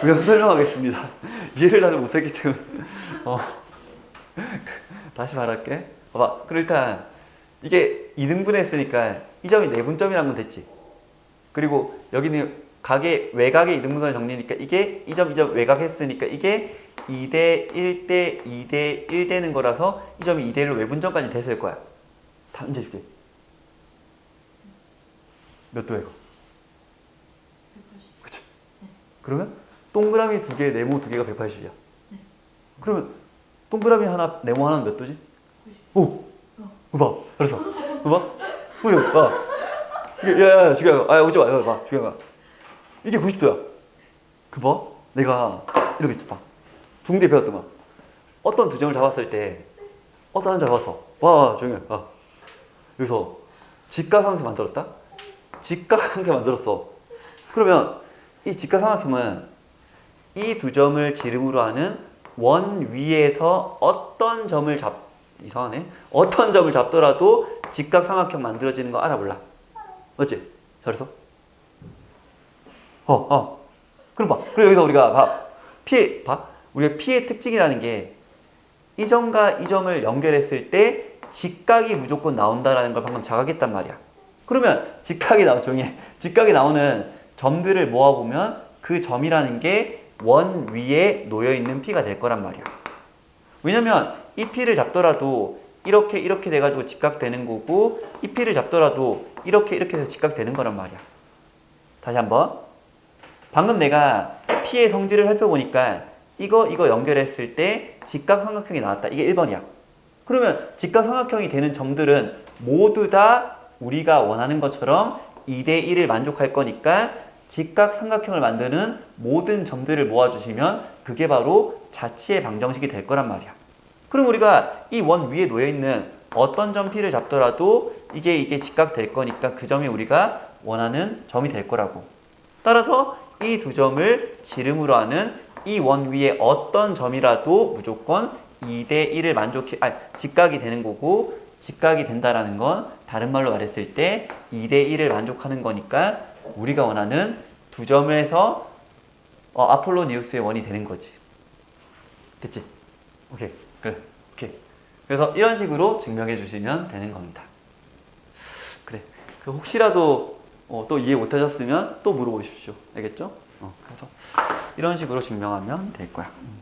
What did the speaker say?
그냥 설명하겠습니다. 이해를 나를 못했기 때문에. 어. 다시 말할게. 봐봐. 그럼 일단 이게 2등분 했으니까 이 점이 내분점이라는 건 됐지. 그리고 여기는 각의 외곽의 2등분의 정리니까 이게 이점이점 외곽 했으니까 이게 2대 1대 2대 1 되는 거라서 이 점이 2대 1로 외분점까지 됐을 거야. 다 문제 줄게. 몇 도야 이거? 180. 그치? 그러면 동그라미 두 개, 네모 두 개가 180이야. 그러면 동그라미 하나, 네모 하나는 몇 도지? 오! 봐, 알았어. 봐. 보여, 봐. 이게, 야, 야, 주경아, 아, 오지 마, 봐, 주경아. 이게 90도야. 그 봐. 내가 이렇게 있지, 봐. 붕대 배웠더만. 어떤 두 점을 잡았을 때, 어떤 한 잡았어. 봐, 주경아, 봐. 여기서 직각삼각형 만들었다? 직각삼각형 만들었어. 그러면 이 직각삼각형은 이 두 점을 지름으로 하는 원 위에서 어떤 점을 잡 이상하네. 어떤 점을 잡더라도 직각삼각형 만들어지는 거 알아 몰라. 맞지? 잘했어? 어 어. 그럼 봐. 그럼 여기서 우리가 봐. 피해 봐. 우리가 피의 특징이라는 게 이 점과 이 점을 연결했을 때 직각이 무조건 나온다라는 걸 방금 자각했단 말이야. 그러면 직각이 나오 조용히 해. 직각이 나오는 점들을 모아보면 그 점이라는 게 원 위에 놓여 있는 피가 될 거란 말이야. 왜냐면 이 피를 잡더라도 이렇게 이렇게 돼 가지고 직각되는 거고 이 피를 잡더라도 이렇게 이렇게 해서 직각되는 거란 말이야. 다시 한번. 방금 내가 피의 성질을 살펴보니까 이거 이거 연결했을 때 직각삼각형이 나왔다. 이게 1번이야. 그러면 직각삼각형이 되는 점들은 모두 다 우리가 원하는 것처럼 2대 1을 만족할 거니까 직각 삼각형을 만드는 모든 점들을 모아주시면 그게 바로 자치의 방정식이 될 거란 말이야. 그럼 우리가 이 원 위에 놓여 있는 어떤 점 P를 잡더라도 이게 이게 직각 될 거니까 그 점이 우리가 원하는 점이 될 거라고. 따라서 이 두 점을 지름으로 하는 이 원 위에 어떤 점이라도 무조건 2대 1을 만족해, 아, 직각이 되는 거고, 직각이 된다라는 건 다른 말로 말했을 때 2대 1을 만족하는 거니까 우리가 원하는 두 점에서 어, 아폴로 니우스의 원이 되는 거지. 됐지? 오케이. 그래. 오케이. 그래서 이런 식으로 증명해 주시면 되는 겁니다. 그래. 그 혹시라도 어, 또 이해 못 하셨으면 또 물어보십시오. 알겠죠? 어, 그래서 이런 식으로 증명하면 될 거야. 음.